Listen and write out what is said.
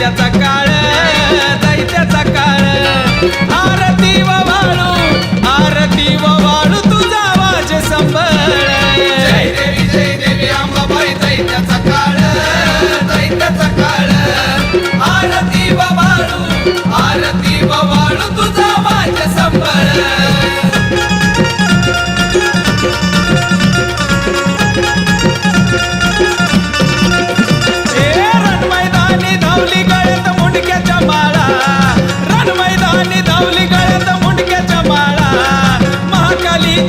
अंबाबाई काळ